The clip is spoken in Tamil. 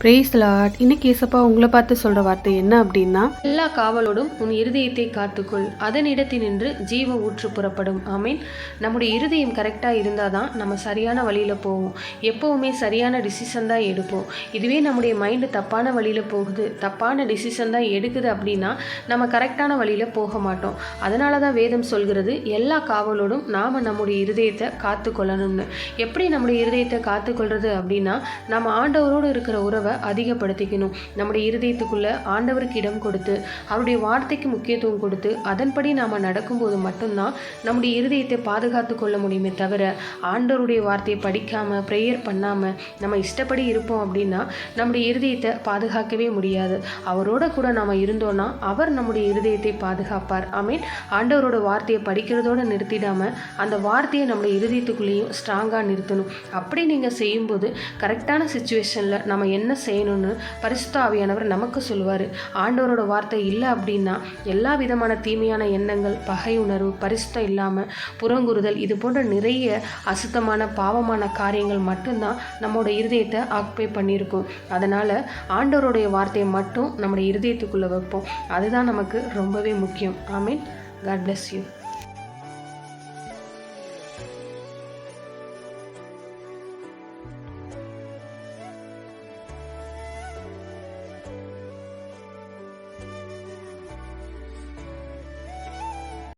பிரேஸ் லாட் இன்னைக்கு ஏசப்பா உங்களை பார்த்து சொல்கிற வார்த்தை என்ன அப்படின்னா எல்லா காவலோடும் உன் இருதயத்தை காத்துக்கொள். அதன் இடத்தில் நின்று ஜீவ ஊற்று புறப்படும். ஆமீன். நம்முடைய இருதயம் கரெக்டாக இருந்தால் தான் நம்ம சரியான வழியில் போவோம். எப்போவுமே சரியான டிசிஷன் தான் எடுப்போம். இதுவே நம்முடைய மைண்டு தப்பான வழியில் போகுது. தப்பான டிசிஷன் தான் எடுக்குது அப்படின்னா நம்ம கரெக்டான வழியில் போக மாட்டோம். அதனால தான் வேதம் சொல்கிறது எல்லா காவலோடும் நாம் நம்முடைய இருதயத்தை காத்துக்கொள்ளணும்னு. எப்படி நம்முடைய இருதயத்தை காத்துக்கொள்வது அப்படின்னா நம்ம ஆண்டவரோடு இருக்கிற உறவை அதிகப்படுத்திக்கணும். நம்முடைய இருதயத்துக்குள்ள ஆண்டவருக்கு இடம் கொடுத்து அவருடைய வார்த்தைக்கு முக்கியத்துவம் கொடுத்து அதன்படி நாம் நடக்கும்போது மட்டும்தான் நம்முடைய இருதயத்தை பாதுகாத்து கொள்ள முடியுமே தவிர ஆண்டவருடைய வார்த்தையை படிக்காமல் ப்ரேயர் பண்ணாமல் நம்ம இஷ்டப்படி இருப்போம் அப்படின்னா நம்முடைய இருதயத்தை பாதுகாக்கவே முடியாது. அவரோட கூட நாம் இருந்தோன்னா அவர் நம்முடைய இருதயத்தை பாதுகாப்பார். மீன் ஆண்டவரோட வார்த்தையை படிக்கிறதோடு நிறுத்திடாம அந்த வார்த்தையை நம்முடைய இருதயத்துக்குள்ளேயும் ஸ்ட்ராங்காக நிறுத்தணும். அப்படி நீங்கள் செய்யும்போது கரெக்டான சுச்சுவேஷனில் நம்ம என்ன செய்யணும்னு பரிசுத்தாவியானவர் நமக்கு சொல்லுவார். ஆண்டவரோட வார்த்தை இல்லை அப்படின்னா எல்லா விதமான தீமையான எண்ணங்கள் பகை உணர்வு பரிசுத்தம் இல்லாமல் புறங்குறுதல் இது போன்ற நிறைய அசுத்தமான பாவமான காரியங்கள் மட்டும்தான் நம்மளோட இருதயத்தை ஆக்குப்பை பண்ணியிருக்கும். அதனால் ஆண்டவருடைய வார்த்தையை மட்டும் நம்முடைய இருதயத்துக்குள்ளே வைப்போம். அதுதான் நமக்கு ரொம்பவே முக்கியம். ஆமீன். God bless you